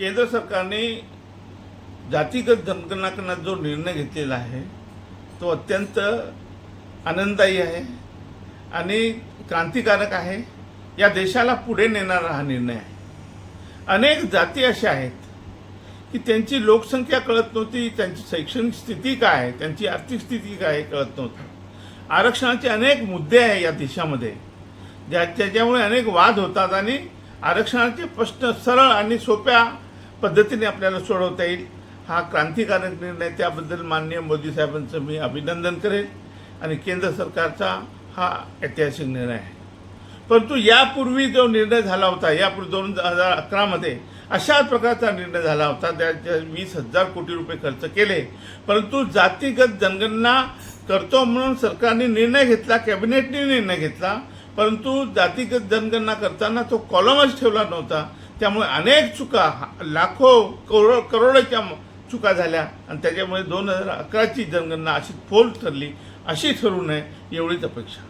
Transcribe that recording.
केंद्र सरकारने जातीगत जनगणना करण्याचा जो निर्णय घेतलेला आहे तो अत्यंत आनंददायी आहे आणि क्रांतिकारक आहे. या देशाला पुढे नेणारा हा निर्णय आहे. अनेक जाती अशा आहेत की त्यांची लोकसंख्या कळत नव्हती त्यांची शैक्षणिक स्थिती काय आहे त्यांची आर्थिक स्थिती काय आहे कळत नव्हती. आरक्षणाचे अनेक मुद्दे आहे या देशामध्ये. ज्या त्याच्यामुळे अनेक वाद होतात आणि आरक्षणाचे प्रश्न सरळ आणि सोप्या पद्धतीने आपल्याला सोडवता येईल. हा क्रांतिकारक निर्णय त्याबद्दल माननीय मोदी साहेबांचं मी अभिनंदन करेन आणि केंद्र सरकारचा हा ऐतिहासिक निर्णय आहे. परंतु यापूर्वी जो निर्णय झाला होता यापूर्वी दोन हजार अकरामध्ये अशाच प्रकारचा निर्णय झाला होता त्याच्या वीस हजार कोटी रुपये खर्च केले. परंतु जातीगत जनगणना करतो म्हणून सरकारने निर्णय घेतला कॅबिनेटने निर्णय घेतला. परंतु जातीगत जनगणना करताना तो कॉलमच ठेवला नव्हता. त्यामुळे अनेक चुका लाखो करोड करोडोच्या चुका झाल्या आणि त्याच्यामुळे दोन हजार अकराची जनगणना अशी फोल ठरली अशी ठरू नये एवढीच अपेक्षा.